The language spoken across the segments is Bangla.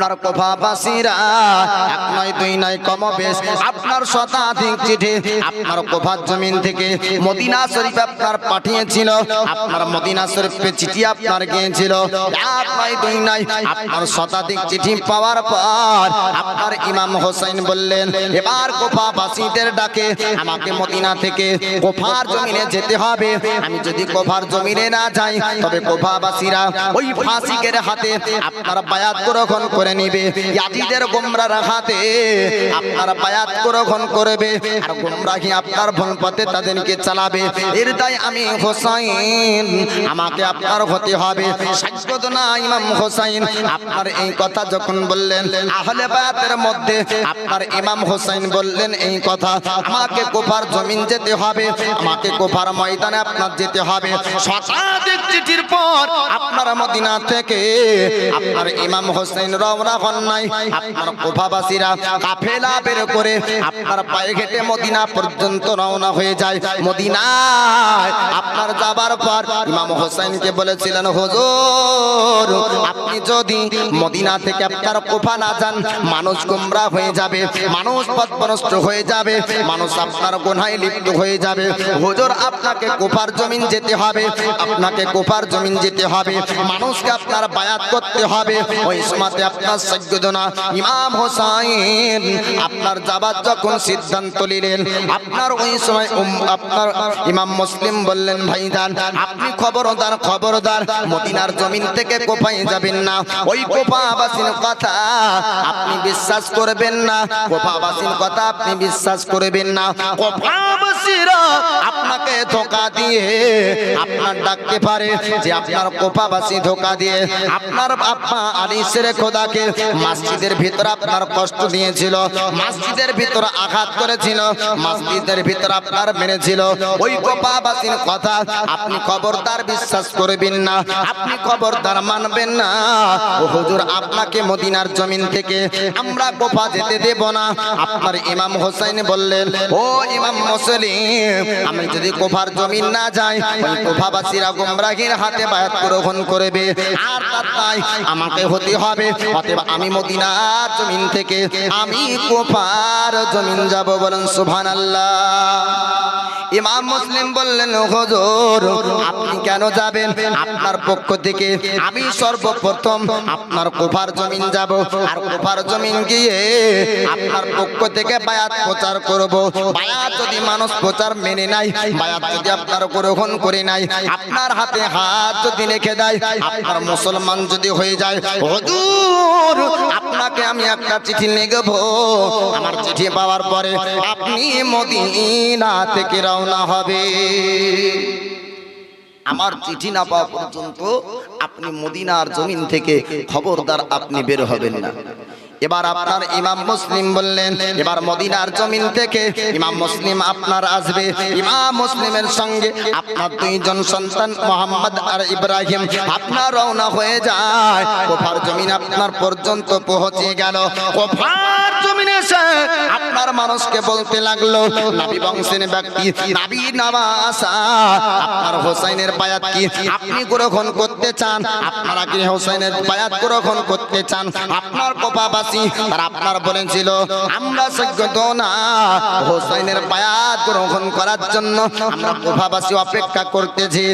আপনার কোফাবাসীরা এক নয়, দুই নয় কম বেশ আপনার শতাধিক চিঠি আপনার কোফার জমিন থেকে মদিনা শরীফ আপনার পাঠিয়েছিল, আপনার মদিনা শরীফে চিঠি আপনার গিয়েছিল। এক নয়, দুই নয়, আপনার শতাধিক চিঠি পাওয়ার পর আপনার ইমাম হোসেন বললেন, এবার কোফাবাসীদের ডাকে, আমাকে মদিনা থেকে কোফার জমিনে যেতে হবে। আমি যদি কোফার জমিনে না যাই, তবে কোফাবাসীরা ওই ফাসিকের হাতে আপনার বায়াত গ্রহণ করে নিবে। ইয়াজিদের গোমরার হাতে আপনার বায়াত গ্রহণ করবে আর গোমরাহি আপনার ভন পথে তাদেরকে চালাবে। এর তাই আমি হোসাইন, আমাকে আপনার হতে হবে। সাজ্জদ না ইমাম হোসাইন, আপনার এই কথা যখন বললেন, আহলে বায়াতের মধ্যে আপনার ইমাম হোসাইন বললেন এই কথা, আমাকে কোফার জমিন যেতে হবে, আমাকে কোফার ময়দানে আপনার যেতে হবে। শতাধিক চিঠির পর আপনার মদিনা থেকে আপনার ইমাম হোসেন রওনা হন নাই। আপনার কোফাবাসীরা কাফেলা বের করে আপনার পায়ে ঘেটে মদিনা পর্যন্ত রওনা হয়ে যায়। মদিনায় আপনার যাবার পর ইমাম হোসেনকে বলেছিলেন, হুজুর, আপনি যদি মদিনা থেকে আপনার না যান, মানুষ গুমরা হয়ে যাবে, মানুষ পথভ্রষ্ট হয়ে যাবে, মানুষ আপনার গোনায় লিপ্ত হয়ে যাবে। হুজুর, আপনাকে কোফার জমিন যেতে হবে, আপনাকে কোফার জমিন যেতে হবে, মানুষকে আপনার বায়াত করতে হবে, ওই আপনার সৈয়দনা ইমাম হোসাইন, আপনার যাবার যখন সিদ্ধান্ত নিলেন, আপনার ওই সময় আপনার ইমাম মুসলিম বললেন, ভাইজান, আপনি খবরদার খবরদার, মদিনার জমিন থেকে কোপায় যাবেন না। ওই কোপাবাসীর কথা আপনি বিশ্বাস করবেন না। কোপাবাসীর কথা আপনি বিশ্বাস করবেন না। কোপাবাসীরা আপনাকে ধোকা দিয়ে, আপনার ডাকতে পারে যে আপনার কোপাবাসী ধোকা দিয়ে। আপনার আপা আলিসের খোদাকে মসজিদের ভিতর আপনার কষ্ট দিয়েছিল, মসজিদের ভিতর আঘাত করেছিল, মসজিদের ভিতর আপনার মেরেছিল। ওই কোপাবাসীর কথা আপনি খবরদার বিশ্বাস করবেন না, আপনি খবরদার মানবেন না। ও হুজুর, আপনাকে মদিনার জমিন থেকে আমরা কোপা যেতে দেব না। আপনার ইমাম হোসেন বললেন, ও ইমাম মুসলিম, আমি যদি কোফার জমিন না যায় ওই কোফাবাসীরা গোমরাহির হাতে বায়াত গ্রহণ করবে। আর তাই আমাকে হতে হবে, অতএব আমি মদিনার জমিন থেকে, আমি কোফার জমিন যাব বলেন সুবহানাল্লাহ। ইমাম মুসলিম বললেন, হুজুর, আপনি কেন যাবেন? আপনার পক্ষ থেকে আমি সর্বপ্রথম আপনার কোফার জমিন যাব। আর কোফার জমিন গিয়ে আপনার পক্ষ থেকে বায়াত প্রচার করব। বায়াত যদি মানুষ প্রচার মেনে নাই বায়াত যদি আপনার গ্রহণ করে নাই আপনার হাতে হাত যদি রেখে দেয়, আপনার মুসলমান যদি হয়ে যায়, হুজুর, আপনাকে আমি একটা চিঠি লিখব। আমার চিঠি পাওয়ার পরে আপনি মদিনা থেকে রওনা হবে। আমার চিঠি না পাওয়া পর্যন্ত আপনি মদিনার জমিন থেকে খবরদার আপনি বের হবেন না। এবার আপনার ইমাম মুসলিম বললেন, এবার মদিনার জমিন থেকে ইমাম মুসলিম আপনার আসবে। ইমাম মুসলিমের সঙ্গে আপনার দুইজন সন্তান, মোহাম্মদ আর ইব্রাহিম, আপনার রওনা হয়ে যায়। কোফার জমিন আপনার পর্যন্ত পৌঁছে গেল। কোফার জমিনে আপনার মানুষকে বলতে লাগল, নাবি বংশের ব্যক্তি, নাবি নামাসা আপনার হোসাইনের বায়াত কি আপনি গ্রহণ করতে চান? আপনারা কি হোসাইনের বায়াত গ্রহণ করতে চান? আপনার কোপাবাসী তারা আপনার বলেছিল আমরা সৈকত না। হোসাইনের বায়াত গ্রহণ করার জন্য আমরা কোপাবাসী অপেক্ষা করতেছি।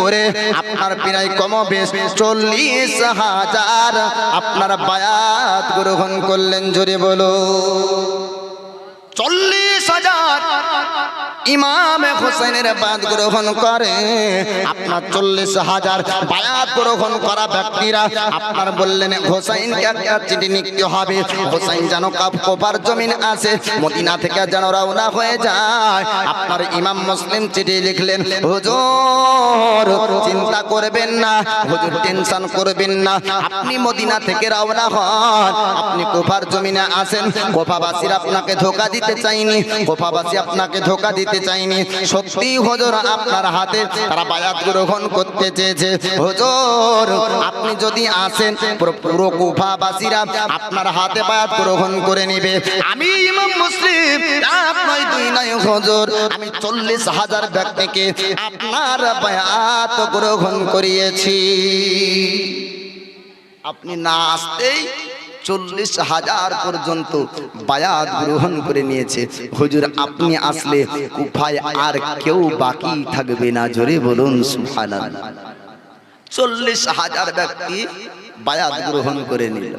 করে আপনার প্রায় কম বেশ চল্লিশ হাজার। আপনার বায়াত গ্রহণ করলেন, জোরে বলো। চল্লিশ হাজার। ইমাম হোসেনের বাদ গ্রহণ করে। আপনার চল্লিশ হাজার বায়াত গ্রহণ করা ব্যক্তিরা আপনার বললেন হোসাইনকে একটা চিঠি লিখতে হবে। হোসাইন যেন কাপ কোপার জমিন আছে, মদিনা থেকে যেন রওনা হয়ে যায়। আপনার ইমাম মুসলিম চিঠি লিখলেন, হুজুর, চিন্তা করবেন না, হুজুর টেনশন করবেন না। আপনি মদিনা থেকে রওনা হন। আপনি কোফার জমিনে আসেন কোফাবাসীর আপনাকে ধোকা দিতে চাইনি কোফাবাসী আপনাকে ধোকা দিতে চাইনি। সত্যি হজর, আপনার হাতে তারা বায়াত গ্রহণ করতে চেয়েছে। হুজুর, আপনি যদি আসেন, পুরো কোফাবাসীরা আপনার হাতে বায়াত গ্রহণ করে নেবে। আমি ইমাম মুসলিম নয়, দুই নয়, হজর, আমি চল্লিশ হাজার ব্যক্তিকে আপনার বায়াত গ্রহণ করিয়েছি। আপনি না আসতেই চল্লিশ হাজার পর্যন্ত বায়াত গ্রহণ করে নিয়েছে। হুজুর, আপনি আসলে কুফায় আর কেউ বাকি থাকবে না। জোরে বলুন চল্লিশ হাজার ব্যক্তি বায়াত গ্রহণ করে নিল।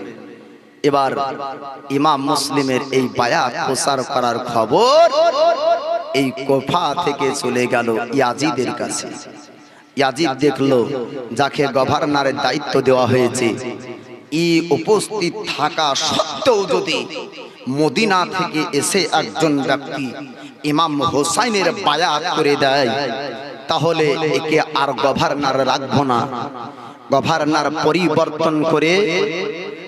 এবার ইমাম মুসলিমের এই বায়াত প্রচার করার খবর এই কোফা থেকে চলে গেল ইয়াজিদের কাছে। ইয়াজিদ দেখল, যাকে গভর্নরের দায়িত্ব দেওয়া হয়েছে। ই উপস্থিত থাকা সত্ত্বেও যদি মদিনা থেকে এসে একজন ব্যক্তি ইমাম হোসাইনের বায়াত করে দেয়, তাহলে একে আর গভর্নর রাখব না। গভর্নর পরিবর্তন করে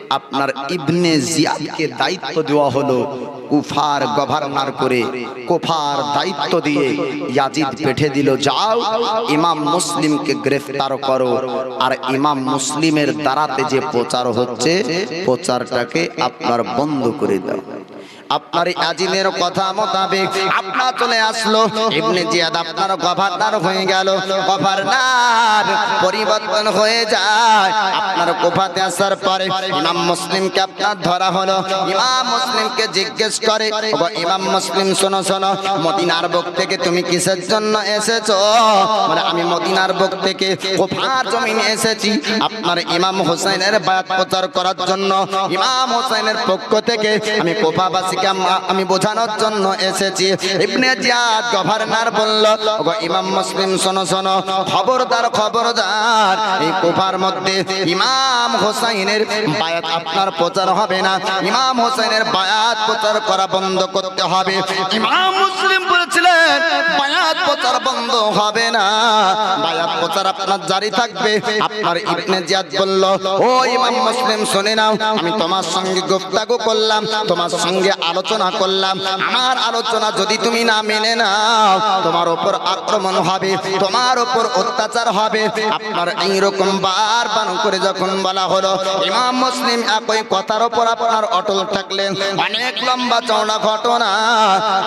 আপনার ইবনে জিয়াদকে দায়িত্ব দেওয়া হলো কুফার গভর্নর করে কুফার দায়িত্ব দিয়ে ইয়াজিদ পেঠে দিল, যাও, ইমাম মুসলিমকে গ্রেফতার করো। আর ইমাম মুসলিমের দ্বারাতে যে প্রচার হচ্ছে, প্রচারটাকে আপনার বন্ধ করে দাও। আপনার আজিমের কথা মোতাবেক আপনার চলে আসলো। ইবনে জিয়াদ আপনার গভর্নর হয়ে গেল। গভর্নর পরিবর্তন হয়ে যায়। আপনার কোফাতে আসার পরে ইমাম মুসলিমকে আপনার ধরা হলো। ইমাম মুসলিমকে জিজ্ঞেস করে ইমাম মুসলিম, শোনো শোনো, মদিনার বুক থেকে তুমি কিসের জন্য এসেছ? মানে আমি মদিনার বুক থেকে কোফার জমিনে এসেছি। আপনার ইমাম হোসেনের বায়াত প্রচার করার জন্য। ইমাম হোসেনের পক্ষ থেকে আমি কোফাবাসীকে আম- আমি বোঝানোর জন্য এসেছি। ইবনে জিয়াদ গভর্নর বলল, ওগো ইমাম মুসলিম, শোনো শোনো, খবরদার খবরদার, এই কোফার মধ্যে ইমাম হোসাইনের বায়াত আপনার প্রচার হবে না। ইমাম হোসাইনের বায়াত প্রচার করা বন্ধ করতে হবে। ইমাম মুসলিম বলেছিলেন, বায়াত প্রচার বন্ধ হবে না। বায়াত প্রচার আপনার জারি থাকবে। আপনার ইবনে জিয়াদ বলল, ও ইমাম মুসলিম, শুনে নাও, আমি তোমার সঙ্গে গুফতাগু করলাম। তোমার সঙ্গে আলোচনা করলাম। আমার আলোচনা যদি তুমি না মেনে নাও, তোমার উপর আক্রমণ হবে, তোমার উপর অত্যাচার হবে। আপনার এইরকম বারবার করে যখন বলা হলো, ইমাম মুসলিম একই কথার উপর আপনার অটল থাকলেন। অনেক লম্বা চওড়া ঘটনা।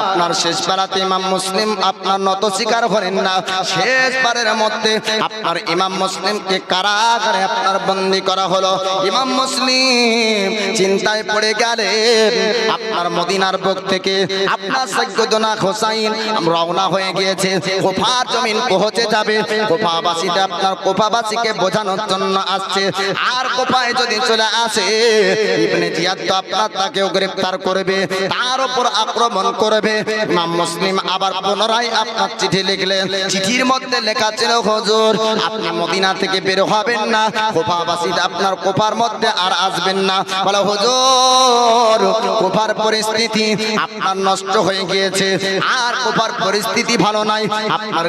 আপনার শেষ বেলাতে ইমাম মুসলিম আপনার নত স্বীকার করেন না। শেষ বারের মধ্যে আপনার ইমাম মুসলিমকে কারাগারে আপনার বন্দি করা হলো। ইমাম মুসলিম চিন্তায় পড়ে গেলেন, আপনার মদিনার বুক থেকে আপনার সৈয়দনা হোসাইন রওনা হয়ে গিয়েছে। কোফার জমিন পৌঁছে যাবে। কোফাবাসীতে আপনার কোফাবাসীকে বোঝানোর জন্য আসছে। আর কোফায় যদি চলে আসে, ইবনে জিয়াদ তো আপনার তাকেও গ্রেফতার করবে, তার উপর আক্রমণ করবে। ইমাম মুসলিম আবার পুনরায় আপনার চিঠি লিখলেন। চিঠির মধ্যে লেখা ছিল, হুজুর, আপনি মদিনা থেকে বের হবেন না। কোফাবাসীতে আপনার কোফার মধ্যে আর আসবেন না। বলে, হুজুর, কোফার পরিস্থিতি আপনার নষ্ট হয়ে গিয়েছে, আর কোফার পরিস্থিতি ভালো নাই, আপনার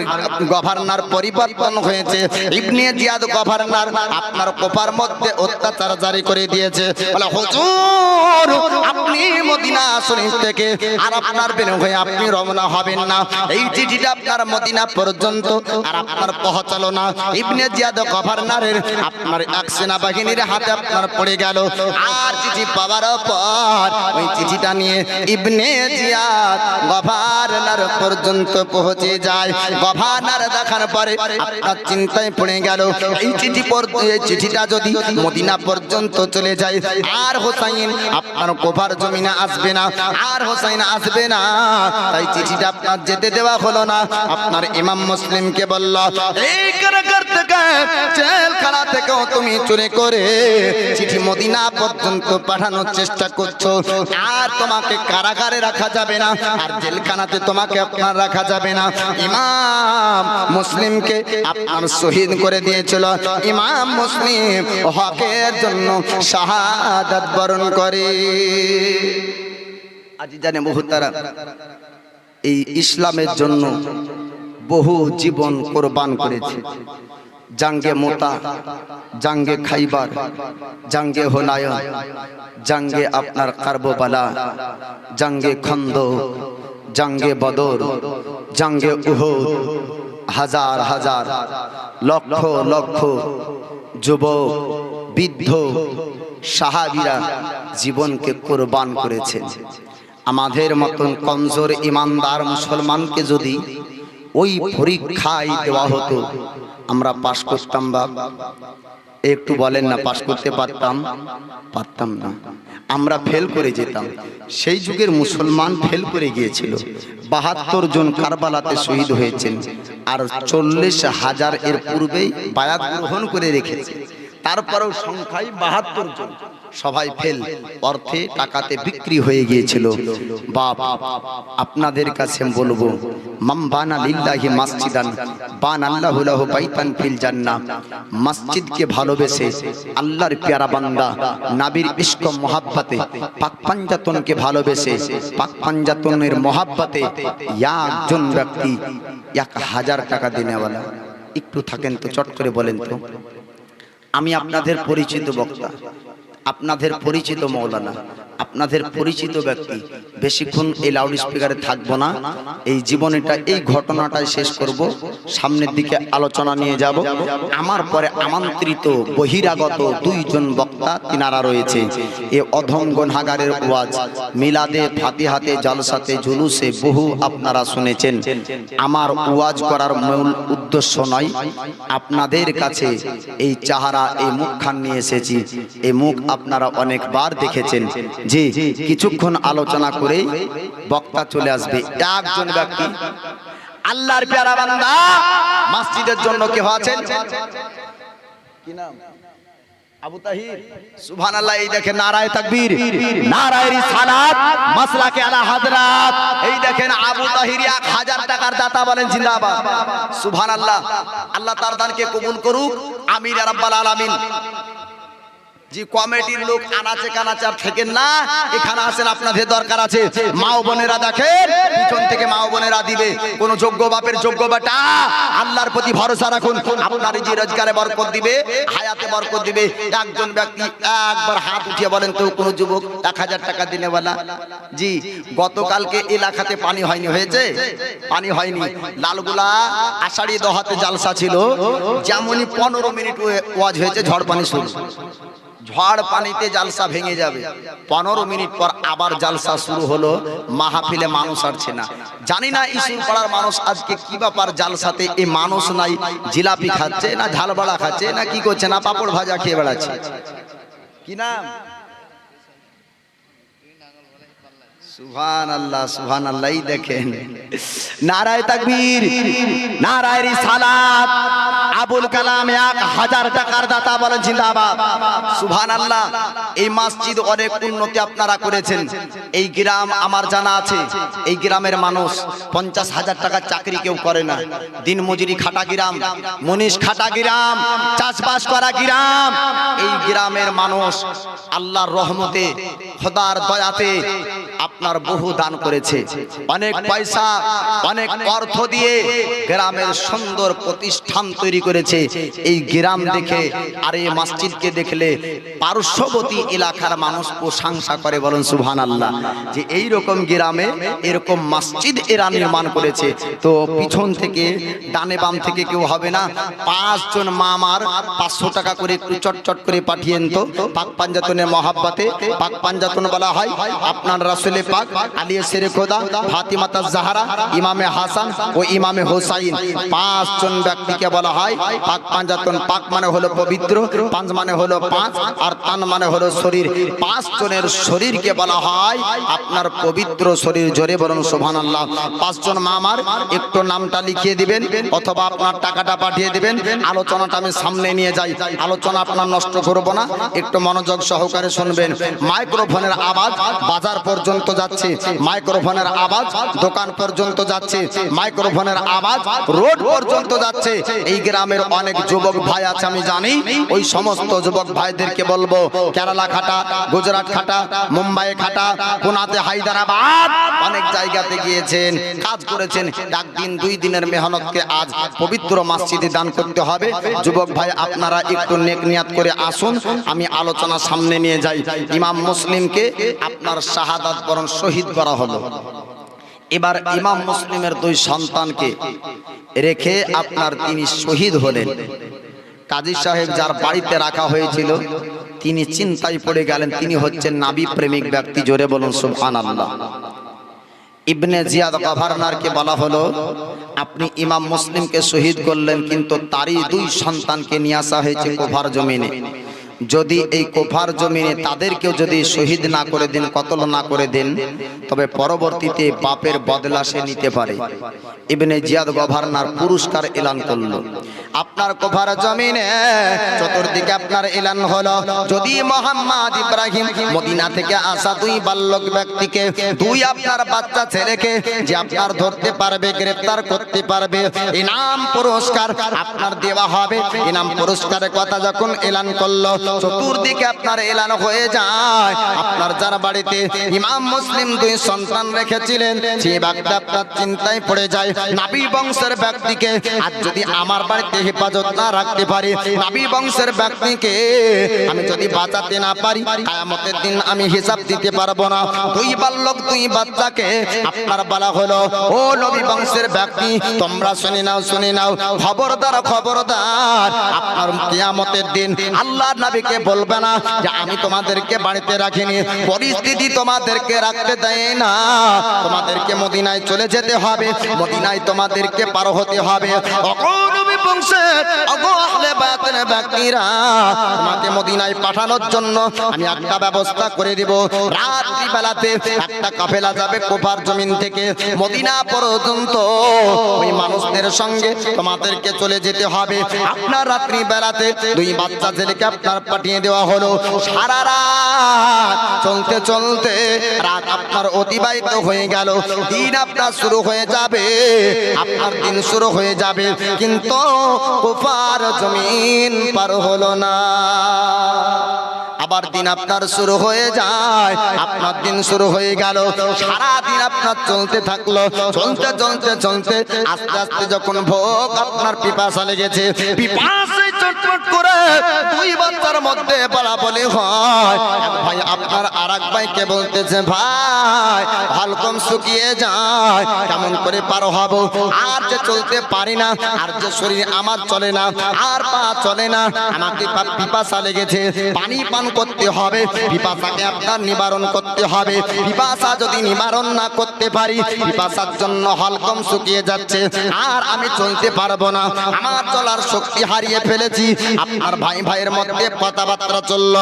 গভর্নর পরিবর্তন হয়েছে, ইবনে জিয়াদ গভর্নর আপনার কোফার মধ্যে অত্যাচার জারি করে দিয়েছে, বলে, হুজুর, আপনি মদিনা শরীফ থেকে আর আপনার হয়ে আপনি রওনা হবেন না, এই চিঠিটা আপনার মদিনা পর্যন্ত আর আপনার পৌঁছালো না। ইবনে জিয়াদ গভর্নরের আপনার এক সেনাবাহিনীর হাতে আপনার পড়ে গেল, আর চিঠি পাওয়ার পর ওই চিঠিটা নিয়ে ইবনে জিয়াদ গভর্নর পর্যন্ত পৌঁছে যায়। গভর্নর দেখার পরে আপনার চিন্তায় পড়ে গেল, এই চিঠি এই চিঠিটা যদি মদিনা পর্যন্ত চলে যায়, আর হোসাইন আপনার কোভার জমিনে আসবে না, আর হোসাইন আসবে না। তাই চিঠিটা আপনার যেতে দেওয়া হলো না। আপনার ইমাম মুসলিমকে বলল, এই কারাগার জেলখানা থেকেও তুমি চুরি করে চিঠি মদিনা পর্যন্ত পাঠানোর চেষ্টা করছ। আর তোমাকে কারাগারে রাখা যাবে না, আর জেলখানাতে তোমাকে আপনার রাখা যাবে না। মুসলিমকে শহীদ করে দিয়েছিল। ইমাম মুসলিম হকের জন্য শাহাদাত বরণ করে। আজি জানে এই ইসলামের জন্য বহু জীবন কোরবান করেছে। জাঙ্গে মোতা, জাঙ্গে খাইবার, জাঙ্গে হোনায়ন জাঙ্গে আপনার কার্ববালা, জাঙ্গে খন্দ, জাঙ্গে বদর, জাঙ্গে উহুদ, হাজার হাজার, লক্ষ লক্ষ যুবক, বৃদ্ধ, সাহাবিরা জীবনকে কোরবান করেছে আমাদের মতন কমজোর ইমানদার মুসলমানকে যদি ওই পরীক্ষায় দেওয়া হতো। আমরা পাশ করতাম বা একটু বলেন না, পাশ করতে পারতাম? পারতাম না। আমরা ফেল করে যেতাম। সেই যুগের মুসলমান ফেল করে গিয়েছিল। বাহাত্তর জন কারবালাতে শহীদ হয়েছেন। আর চল্লিশ হাজার এর পূর্বেই বায়াত গ্রহণ করে রেখেছে। তারপরেও সংখ্যায় বাহাত্তর জন। সবাই ফেল। অর্থে টাকাতে বিক্রি হয়ে গিয়েছিল। বাপ, আপনাদের কাছে বলব মাম বানা লিল্লাহি মাসজিদান, বান আল্লাহু লাহু বাইতান ফিল জান্নাহ। মসজিদকে ভালোবেসে আল্লাহর পেয়ারা বান্দা, নাবির ইশক মহাব্বতে, পাক পাঞ্জাতনকে ভালোবেসে, পাক পাঞ্জাতনের মহাব্বতে একজন ব্যক্তি এক হাজার টাকা দিনেওয়ালা। একটু থাকেন তো, চট করে বলেন তো। আমি আপনাদের পরিচিত বক্তা। আপনাদের পরিচিত মৌলানা। আপনাদের পরিচিত ব্যক্তি। বেশিক্ষণ এই লাউড স্পিকারে থাকব না। এই জীবনেটা, এই ঘটনাটাই শেষ করব। সামনের দিকে আলোচনা নিয়ে যাব। আমার পরে আমন্ত্রিত, বহিরাগত দুইজন বক্তা তিনারা রয়েছে। এ অধম হাগারের ওয়াজ, মিলাদে ফাতিহাতে, জালসাতে, জুলুসে বহু আপনারা শুনেছেন। আমার ওয়াজ করার মূল উদ্দেশ্য নয়, আপনাদের কাছে এই চাহারা, এই মুখখান নিয়ে এসেছি। এই মুখ আপনারা অনেকবার দেখেছেন। যে কিছুক্ষণ আলোচনা করে বক্তা চলে আসবে। একজন ব্যক্তি, আল্লাহর প্যারা বান্দা, মসজিদের জন্য কেউ আছেন? কি নাম? আবু তাহির। সুবহানাল্লাহ, এই দেখেন নারায়ে তাকবীর, নারায়ে রিসালাত, মাসলাকে আলা হাজরাত। এই দেখেন আবু তাহির 1000 টাকার দাতা বলেন, জিন্দাবাদ। সুবহানাল্লাহ, আল্লাহ তার দানকে কবুল করুক। আমির রাব্বাল আলামিন। যে কমিটির লোক আনাচে কানাচার থেকেন না, এখানে আসেন, আপনাদের দরকার আছে। মাও বোনেরা দেখেন, পিছন থেকে মাও বোনেরা দিবে। কোন যোগ্য বাপের যোগ্য বেটা, আল্লাহর প্রতি ভরসা রাখুন। আপনার যে রোজগারে বরকত দিবে, হায়াতে বরকত দিবে। একজন ব্যক্তি একবার হাত উঠিয়ে বলেন তো, কোন যুবক এক হাজার টাকা দিনে বলা, জি, গতকালকে এলাকাতে পানি হয়নি, হয়েছে? পানি হয়নি। লালগুলা আষাঢ়ি দহাতে জালসা ছিল, যেমনই পনেরো মিনিট ওয়াজ হয়েছে, ঝড় পানি শুরু। ঝড় পানিতে জালসা ভেঙে যাবে। পনেরো মিনিট পর আবার জালসা শুরু হলো। মাহাফিলে মানুষ আসছে না। জানি না ইসুর পাড়ার মানুষ আজকে কি ব্যাপার জালসাতে এই মানুষ নাই, জিলাপি খাচ্ছে না, ঝালবাড়া খাচ্ছে না, কি করছে না, পাপড় ভাজা খেয়ে বেড়াচ্ছে। কি নাম? সুভান আল্লাহ সুভান আল্লাহ দেখেন। নারায় তাকবীর, নারায় রিসালাত। আবুল কালাম এক হাজার টাকার দাতা বলেন, জিন্দাবাদ। সুভান আল্লাহ এই মসজিদ অনেক উন্নতি আপনারা করেছেন। এই গ্রাম আমার জানা আছে, এই গ্রামের মানুষ পঞ্চাশ হাজার টাকার চাকরি কেউ করে না। দিন মজুরি খাটা গ্রাম, মনীষ খাটা গ্রাম, চাষবাস করা গ্রাম। এই গ্রামের মানুষ আল্লাহর রহমতে খোদার দয়াতে আপনার বহু দান করেছে। অনেক পয়সা, অনেক অর্থ দিয়ে গ্রামের সুন্দর প্রতিষ্ঠান তৈরি করেছে। এই গ্রাম দেখে আর এই মসজিদকে দেখলে পার্শ্ববর্তী এলাকার মানুষ প্রশংসা করে বলেন সুবহান আল্লাহ যে এই রকম গ্রামে এরকম মসজিদ এরা নির্মাণ করেছে। তো পিছন থেকে, ডানে বাম থেকে কেউ হবে না। পাঁচজন মামার পাঁচশো টাকা করে একটু চটচট করে পাঠিয়েন তো। পাক পাঞ্জাতনের মহাব্বাতে, পাক পাঞ্জাতন বলা হয়, আপনার রাসুলে পাক আলিয়া সেরে খোদা ফাতিমাতা জাহারা, ইমামে হাসান ও ইমামে হোসাইন। পাঁচজন ব্যক্তিকে বলা হয়, পাক পাঞ্জাতন, পাক মানে হলো পবিত্র পাঁচ মানে হলো পাঁচ, আর তান মানে হলো শরীর। পাঁচ জনের শরীরকে বলা হয়, আপনার পবিত্র শরীর জোরে বলুন সোভান আল্লাহ পাঁচজন মামার, একটু নামটা লিখিয়ে দিবেন, অথবা আপনার টাকাটা পাঠিয়ে দিবেন, আলোচনাটা আমি সামনে নিয়ে যাই। আলোচনা আপনার নষ্ট করব না, একটু মনোযোগ সহকারে শুনবেন। মাইক্রোফোনের আওয়াজ বাজার পর্যন্ত যাচ্ছে, মাইক্রোফোনের আওয়াজ দোকান পর্যন্ত যাচ্ছে, মাইক্রোফোনের আওয়াজ রোড পর্যন্ত যাচ্ছে। এই গ্রামের অনেক যুবক ভাই আছে, আমি জানি। ওই সমস্ত যুবক ভাইদেরকে বলব, কেরালা খাটা, গুজরাট খাটা, মুম্বাই খাটা, পুনাতে হায়দ্রাবাদ অনেক জায়গাতে গিয়েছেন, কাজ করেছেন। একদিন দুই দিনের মেহনতকে আজ পবিত্র মসজিদে দান করতে হবে। যুবক ভাই, আপনারা একটু নেক নিয়াত করে আসুন, আমি আলোচনা সামনে নিয়ে যাই। ইমাম মুসলিমকে আপনার শাহাদাত বরণ শহীদ করা হলো। এবার ইমাম মুসলিমের দুই সন্তানকে রেখে আপনার তিনি শহীদ হলেন। কাজী সাহেব যার বাড়িতে রাখা হয়েছিল, তিনি চিন্তায় পড়ে গেলেন, তিনি হচ্ছেন নাবি প্রেমিক ব্যক্তি, জোরে বলুন সুবহান আল্লাহ ইবনে জিয়াদ গভর্নরকে বলা হলো, আপনি ইমাম মুসলিমকে শহীদ করলেন, কিন্তু তারই দুই সন্তানকে নিয়ে আসা হয়েছে কোফার জমিনে। যদি এই কোফার জমিনে তাদেরকেও যদি শহীদ না করে দেন কতল না করে দেন তবে পরবর্তীতে বাপের বদলা সে নিতে পারে। ইবনে জিয়াদ গভর্নর পুরস্কার এলান করল। আপনার কোফার জমিনে চতুর্দিকে আপনার এলান হলো। যদি মোহাম্মদ ইব্রাহিম মদিনা থেকে আসা দুই বাল্যক ব্যক্তিকে দুই আপনার বাচ্চা ছেলেকে যে আপনার ধরতে পারবে গ্রেফতার করতে পারবে ইনাম পুরস্কার আপনার দেওয়া হবে। ইনাম পুরস্কারের কথা যখন এলান করল চতুর্দিকে আপনার এলান হয়ে যায়। আপনার যার বাড়িতে ইমাম মুসলিম দুই সন্তান রেখেছিলেন সেই ব্যক্তি আপনার চিন্তায় পড়ে যায়। নাবি বংশের ব্যক্তিকে আর যদি আমার বাড়িতে হেফাজত না রাখতে পারি, নাবি বংশের ব্যক্তিকে আমি যদি বাঁচাতে না পারি, কায়ামতের দিন আমি হিসাব দিতে পারব না। দুই বাল্যক, দুই বাচ্চাকে আপনার বলা হলো, ও নবী বংশের ব্যক্তি, তোমরা শুনে নাও শুনে নাও। খবরদার খবরদার, আপনার কিয়ামতের দিন আল্লাহ নবীকে বলবে না যে আমি তোমাদেরকে বাড়িতে রাখিনি পরিস্থিতি তোমাদেরকে রাখতে দেয় না। তোমাদেরকে মদিনায় চলে যেতে হবে মদিনায় তোমাদেরকে পার হতে হবে। অগণবী বংশের অগো আহলে ব্যক্তিরা। তোমাকে মদিনায় পাঠানোর জন্য আমি একটা ব্যবস্থা করে দিব। রাত্রি বেলাতে একটা কাফেলা যাবে কোপার জমিন থেকে মদিনা পর্যন্ত। ওই মানুষদের সঙ্গে তোমাদেরকে চলে যেতে হবে। আপনার রাত্রি বেলাতে দুই বাচ্চা ছেলেকে আপনার পাঠিয়ে দেওয়া হলো। সারা রাত চলতে চলতে রাত আপনার অতিবাহিত হয়ে গেল। দিন আপনার শুরু হয়ে যাবে। আপনার দিন শুরু হয়ে যাবে। কিন্তু কুফার জমিন পার হলো না। আবার দিন আপনার শুরু হয়ে যায়, আপনার দিন শুরু হয়ে গেল। সারা দিন আপনার চলতে থাকল, চলতে চলতে চলতে, আস্তে আস্তে যখন ভোগ আপনার পিপাসা লেগেছে পিপাসে চটপট করে দুই বাচ্চার মধ্যে বলাবলি হয়। ভাই আপনার আর এক ভাইকে বলতেছে, ভাই হালকম শুকিয়ে যায়, কেমন করে পারো হব? আর যে চলতে পারি না, আর যে শরীর আমার চলে না, আর পা চলে না, আমাকে পিপাসা লেগেছে। পানি পান করতে হবে, পিপাসাকে আপনার নিবারণ করতে হবে। পিপাসা যদি নিবারণ না করতে পারি, পিপাসার জন্য হলকম শুকিয়ে যাচ্ছে। আর আমি চলতে পারব না। আমার চলার শক্তি হারিয়ে ফেলেছি। আপনার ভাই ভাইয়ের মধ্যে কথাবার্তা চলল।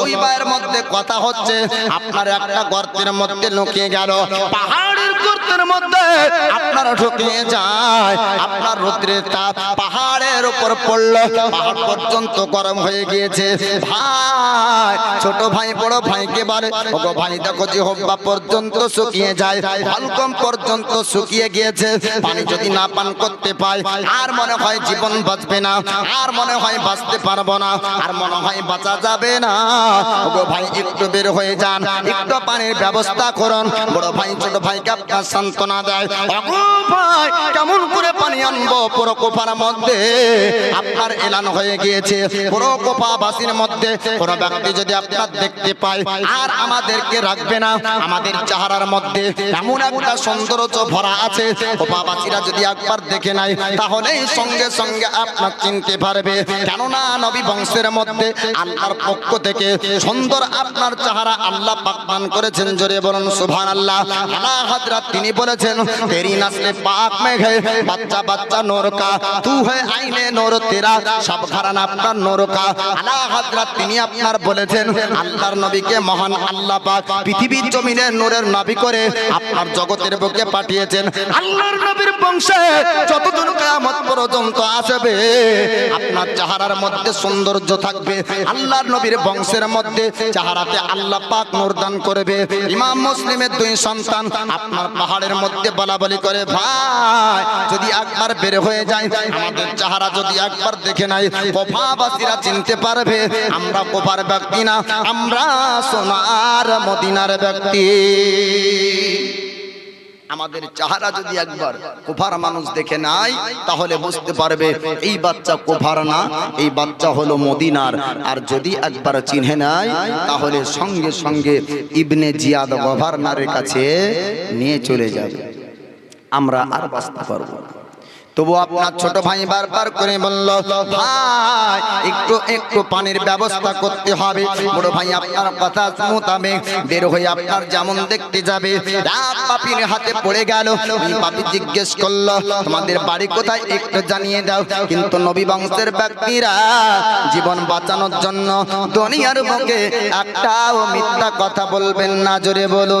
দুই ভাইয়ের মধ্যে কথা হচ্ছে। আপনার একটা গর্তের মধ্যে লুকিয়ে গেল। পাহাড়ের গর্তের মধ্যে আপনার ঢুকিয়ে যায়। আপনার রৌদ্রের তাপ পাহাড়ের উপর পড়ল। পাহাড় পর্যন্ত গরম হয়ে গিয়েছে। ভাই, ছোট ভাই, বড় ভাইকে বলে, ওগো ভাই, দেখো যে হব্বা পর্যন্ত শুকিয়ে যায়। হলকম পর্যন্ত শুকিয়ে গিয়েছে। পানি যদি না পান করতে পায় আর মনে হয় জীবন বাঁচবে না। আর মনে হয় বাঁচতে পারব না। আর মনে হয় বাঁচা যাবে না। ওগো ভাই, একটু বের হয়ে যান। একটু পানির ব্যবস্থা করুন। বড় ভাই, ছোট ভাইকে আপনার সান্ত্বনা দেয়। ভাই, কেমন করে পানি আনব পুরো কোপার মধ্যে? আপনার এলান হয়ে গিয়েছে পুরো কোপাবাসীর মধ্যে। কোন ব্যক্তি যদি আপনার দেখতে পায়, আর আমাদেরকে রাখবে না, আমাদের চেহারার মধ্যে এমন একটা সৌন্দর্য ভরা আছে। কোপাবাসীরা যদি একবার দেখে নাই তাহলেই সঙ্গে সঙ্গে আপনার চিনতে পারবে। কেননা নবী বংশের মধ্যে আল্লাহর পক্ষ থেকে সুন্দর আপনার চেহারা আল্লাহ পাক দান করেছেন, জোরে বলুন সুবহান আল্লাহ আলা হযরত তিনি বলেছেন, তেরি নাসলে পাক মে হে বাচ্চা বাচ্চা নূর কা তু হে আইনে নূর তেরা সব ঘরানা আপনার নূর কা আলা হযরত তিনি আপনার বলেছেন, আল্লাহর নবীকে মহান আল্লাহ পাক পৃথিবীর জমিনে নূরের নবী করে আপনার জগতের বুকে পাঠিয়েছেন। আল্লাহর নবীর বংশে যতদিন কিয়ামত পর্যন্ত আসবে, আপনার চেহারার মধ্যে সৌন্দর্য থাকবে। আল্লাহর নবীর বংশের মধ্যে চেহারাতে আল্লাহ পাক নূর দান করবে। ইমাম মুসলিমের দুই সন্তান আপনার পাহাড়ের মধ্যে বলাবলি করে, ভাই, যদি একবার বের হয়ে যায় আমাদের চেহারা যদি একবার দেখে নাই, কোফাবাসীরা চিনতে পারবে, আমরা কোফার ব্যক্তি না, আমরা সোনার মদিনার ব্যক্তি। আমাদের চেহারা যদি একবার কুফার মানুষ দেখে নাই, তাহলে বুঝতে পারবে এই বাচ্চা কোফার না, এই বাচ্চা হলো মদিনার। আর যদি একবার চিনে নাই তাহলে সঙ্গে সঙ্গে ইবনে জিয়াদ গভর্নরের কাছে নিয়ে চলে যাবে। আমরা আর বাঁচতে পারব না। তবু আপনার ছোট ভাই বারবার করে বলল, ভাই, একটু একটু পানির ব্যবস্থা করতে হবে। বড় ভাই আপনার কথা মোতাবেক বের হয়ে আপনার যেমন দেখতে যাবে। এক পাপির হাতে পড়ে গেল। পাপি জিজ্ঞেস করল, তোমাদের বাড়ি কোথায়? একটু জানিয়ে দাও। কিন্তু নবী বংশের ব্যক্তিরা জীবন বাঁচানোর জন্য দুনিয়ার বুকে একটাও মিথ্যা কথা বলবেন না। জোরে বলো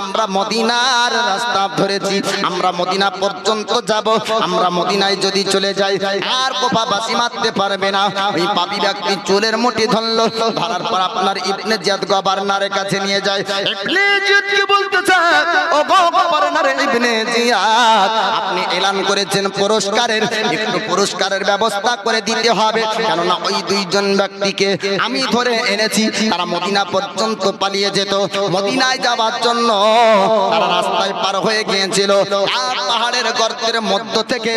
আমরা মদিনার রাস্তা ধরেছি। আমরা মদিনা পর্যন্ত যাব। আমরা মদিনায় যদি চলে যাই, আর কোপা বাসি মারতে পারবে না। ওই পাপি ব্যক্তি চুলের মুঠি ধরলো। ধরার পর আপনার ইবনে জিয়াদ গভর্নরের কাছে নিয়ে যায়। ইবনে জিয়াদকে বলতেছে? ও গো গভর্নর ইবনে জিয়াদ। আপনি এলান করেছেন পুরস্কারের। একটু পুরস্কারের ব্যবস্থা করে দিতে হবে। কেননা ওই দুইজন ব্যক্তিকে আমি ধরে এনেছি। তারা মদিনা পর্যন্ত পালিয়ে যেত। মদিনায় যাওয়ার জন্য তারা রাস্তায় পার হয়ে গিয়েছিল। পাহাড়ের গর্তের মধ্য থেকে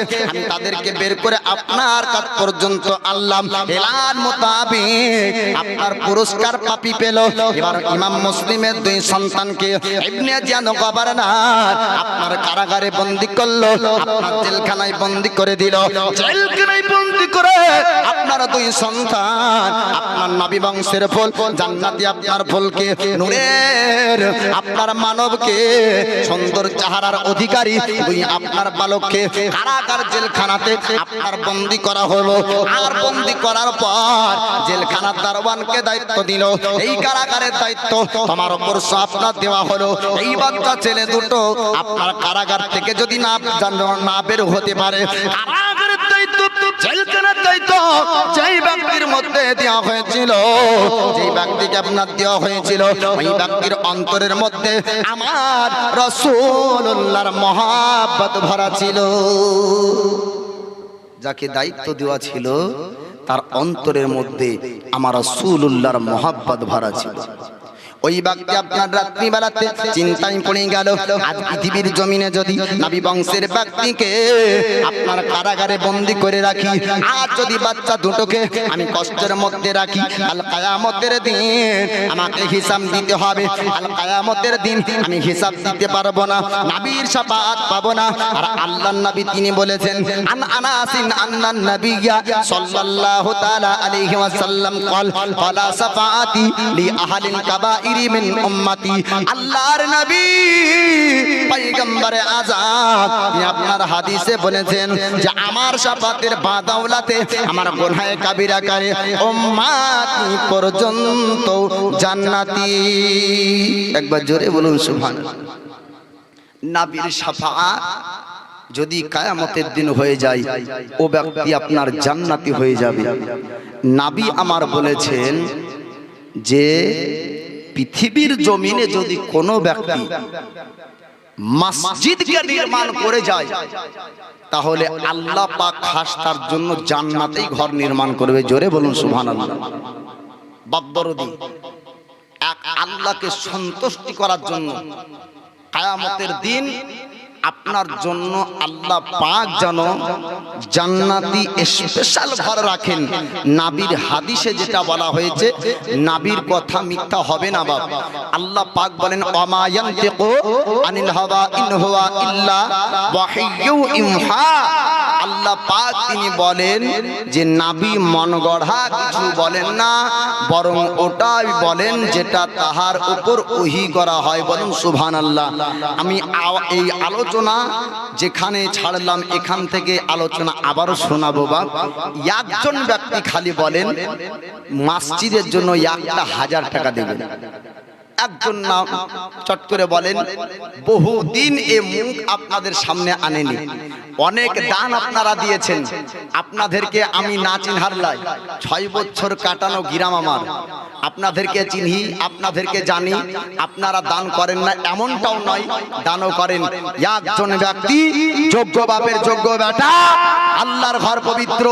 তাদেরকে বের করে আপনার পর্যন্ত মোতাবেক আপনার পুরস্কার পাপি পেল। এবার ইমাম মুসলিমের দুই সন্তানকে আপনার কারাগারে বন্দি করল জেলখানায় বন্দি করে দিল। জেলখানায় বন্দি করে আপনার দুই সন্তান, আপনার নবী বংশের ফুল জান্নাতি আপনার ফুলকে নূরের আপনার মানবকে, সুন্দর চেহারার অধিকারী দুই আপনার বালককে কারাগার জেলখানাতে আপনার বন্দি করা হলো। আর বন্দি করার পর জেলখানার দারোয়ানকে দায়িত্ব দিল। এই কারাগারের দায়িত্ব তোমার উপর আপনার দেওয়া হলো। এই বাচ্চা ছেলে দুটো আপনার কারাগার থেকে যদি না না বের হতে পারে। দায়িত্ব যেই ব্যক্তির মধ্যে দেওয়া হয়েছিল, যেই ব্যক্তিকে আপনার দেওয়া হয়েছিল, ওই ব্যক্তির অন্তরের মধ্যে আমার রসুল্লাহর মহাব্বত ভরা ছিল। যাকে দায়িত্ব দেওয়া ছিল, তার অন্তরের মধ্যে আমার রসুল্লাহর মহাব্বত ভরা ছিল। ওই বাক্যে আপনার রাত্রি বেলাতে চিন্তায় পড়ে গেল। আজ পৃথিবীর জমিনে যদি নাবি বংশের ব্যক্তিকে আপনার কারাগারে বন্দি করে রাখি, আর যদি বাচ্চা দুটোকে আমি কষ্টের মধ্যে রাখি আল কায়ামতের দিন আমাকে হিসাব দিতে হবে। আল কায়ামতের দিন আমি হিসাব দিতে পারব না, নাবির সাপাত পাবো না। আর আল্লাহর নবী তিনি বলেছেন, আন আনাসিন আন্নান নবিয়া সাল্লাল্লাহু তাআলা আলাইহি ওয়াসাল্লাম কল, ফালা সাফাতি লি আহলিল কাবাই মিন উম্মতি। আল্লাহর নবী আজাদ আপনার হাদিসে বলেছেন যে আমার শাফাতের বাদাওলাতে আমার গোনায় কাবিরা উম্মতি পর্যন্ত জান্নাতি। একবার জোরে বলুন, সুবহানাল্লাহ। নাবির শাফাআত যদি কায়ামতের দিন হয়ে যায়, ও ব্যক্তি আপনার জান্নাতি হয়ে যাবে। নাবি আমার বলেছেন যে পৃথিবীর জমিনে যদি কোনো ব্যক্তি মসজিদকে নির্মাণ করে যায় তাহলে আল্লাহ পাক খাস তার জন্য জান্নাতেই ঘর নির্মাণ করবে। জোরে বলুন সুবহানাল্লাহ। বাদ্দরদি এক আল্লাহকে সন্তুষ্টি করার জন্য কায়ামতের দিন আপনার জন্য আল্লাহ পাক যেন জান্নাতি স্পেশাল ঘর রাখেন। নাবির হাদিসে যেটা বলা হয়েছে, নাবির কথা মিথ্যা হবে না বাপ। আল্লাহ পাক বলেন আনিল ইন ইল্লা ইমহা আল্লাহ পাক তিনি বলেন যে, নাবি মনগড়া কিছু বলেন না, বরং ওটাই বলেন যেটা তাহার উপর ওহি করা হয়। বলুন সুবহান আল্লাহ আমি এই আলোচনা যেখানে ছাড়লাম, এখান থেকে আলোচনা আবারও শোনাবো বা একজন ব্যক্তি খালি বলেন, মাসজিদের জন্য একটা হাজার টাকা দেবেন। একজন নাম চট করে বলেন, বহুদিন এ মুখ আপনাদের সামনে আনেনি। অনেক দান আপনারা দিয়েছেন। আপনাদেরকে আমি না চিনহার লাই ছয় বছর কাটানো গিরাম আমার। আপনাদেরকে চিনি, আপনাদেরকে জানি, আপনারা দান করেন না, এমনটাও নয়, দানও করেন। একজন ব্যক্তি যোগ্য বাপের যোগ্য বেটা, আল্লাহর ঘর পবিত্র,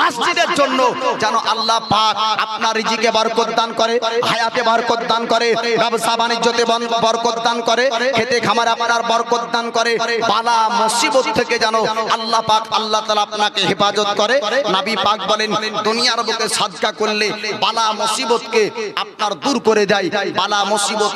মসজিদের জন্য যেন আল্লাহ পাক আপনার রিজিকে বরকত দান করে, হায়াতে বরকত দান করে ব্যবসা বাণিজ্যতে করে, খেতে খামার আপনার করে মুসিবত থেকে যেন আল্লাহ পাক আল্লাহ তাআলা আপনাকে হেফাজত করে। নবী পাক বলেন, দুনিয়ার বুকে করলে মুসিবতকে আপনার দূর করে দেয়। মুসিবত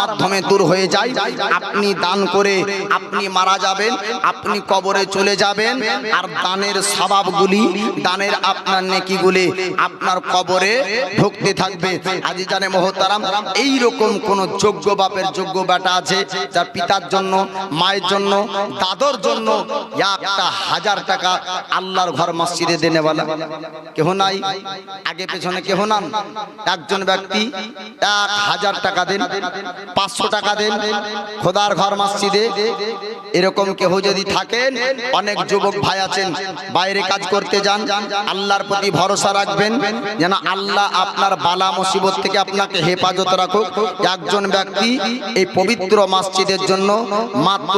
মাধ্যমে দূর হয়ে যায়। আপনি দান করে আপনি মারা যাবেন, আপনি কবরে চলে যাবেন। আর দানের স্বভাবগুলি, দানের আপনার নেকিগুলি আপনার কবরে ঢুকতে থাকবে। আজি জানে মহতারাম, এই রকম কোন যোগ্য বাপের যোগ্য বেটা আছে যার পিতার জন্য, মায়ের জন্য, দাদর জন্য একটা হাজার টাকা আল্লাহর ঘর মসজিদে দেনে বলা কেহ নাই? আগে পেছনে কেহ নান একজন ব্যক্তি এক হাজার টাকা দেন, পাঁচশো টাকা দেন, খোদার ঘর মসজিদে। এরকম কেহ যদি থাকেন, অনেক যুবক ভাই আছেন, বাইরে কাজ করতে যান, আল্লাহর প্রতি ভরসা রাখবেন, যেন আল্লাহ আপনার বালা মুসিবত থেকে আপনাকে হেফাজত রাখুক। একজন ব্যক্তি এই পবিত্র মসজিদের জন্য মাত্র